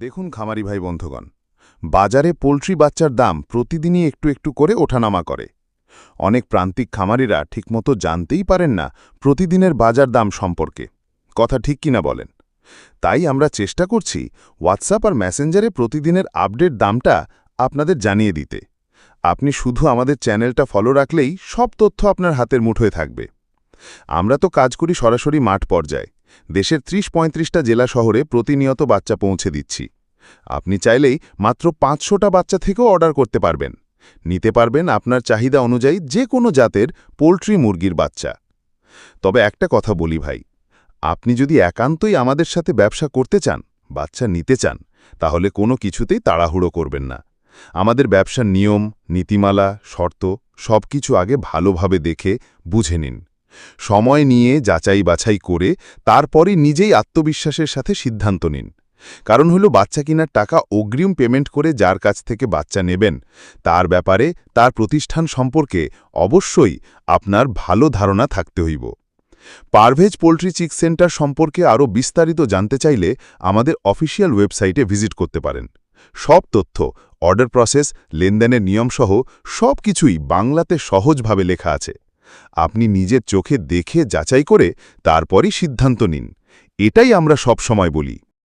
দেখুন খামারি ভাই বন্ধুগণ, বাজারে পোলট্রি বাচ্চার দাম প্রতিদিনই একটু একটু করে ওঠানামা করে। অনেক প্রান্তিক খামারিরা ঠিকমতো জানতেই পারেন না প্রতিদিনের বাজার দাম সম্পর্কে। কথা ঠিক কিনা বলেন? তাই আমরা চেষ্টা করছি হোয়াটসঅ্যাপ আর মেসেঞ্জারে প্রতিদিনের আপডেট দামটা আপনাদের জানিয়ে দিতে। আপনি শুধু আমাদের চ্যানেলটা ফলো রাখলেই সব তথ্য আপনার হাতের মুঠোয় থাকবে। আমরা তো কাজ করি সরাসরি মাঠ পর্যায়ে। দেশের ত্রিশ পঁয়ত্রিশটা জেলা শহরে প্রতিনিয়ত বাচ্চা পৌঁছে দিচ্ছি। আপনি চাইলেই মাত্র পাঁচশোটা বাচ্চা থেকেও অর্ডার করতে পারবেন। নিতে পারবেন আপনার চাহিদা অনুযায়ী যে কোনো জাতের পোলট্রি মুরগির বাচ্চা। তবে একটা কথা বলি ভাই, আপনি যদি একান্তই আমাদের সাথে ব্যবসা করতে চান, বাচ্চা নিতে চান, তাহলে কোনো কিছুতেই তাড়াহুড়ো করবেন না। আমাদের ব্যবসার নিয়ম, নীতিমালা, শর্ত সবকিছু আগে ভালোভাবে দেখে বুঝে নিন। সময় নিয়ে যাচাই বাছাই করে তারপরে নিজেই আত্মবিশ্বাসের সাথে সিদ্ধান্ত নিন। কারণ হলো বাচ্চা কেনার টাকা অগ্রিম পেমেন্ট করে যার কাছ থেকে বাচ্চা নেবেন, তার ব্যাপারে তার প্রতিষ্ঠান সম্পর্কে অবশ্যই আপনার ভালো ধারণা থাকতে হইব। পারভেজ পোলট্রি চিক সেন্টার সম্পর্কে আরও বিস্তারিত জানতে চাইলে আমাদের অফিসিয়াল ওয়েবসাইটে ভিজিট করতে পারেন। সব তথ্য, অর্ডার প্রসেস, লেনদেনের নিয়মসহ সব কিছুই বাংলাতে সহজভাবে লেখা আছে। আপনি নিজের চোখে দেখে যাচাই করে তারপরই সিদ্ধান্ত নিন। এটাই আমরা সব সময় বলি।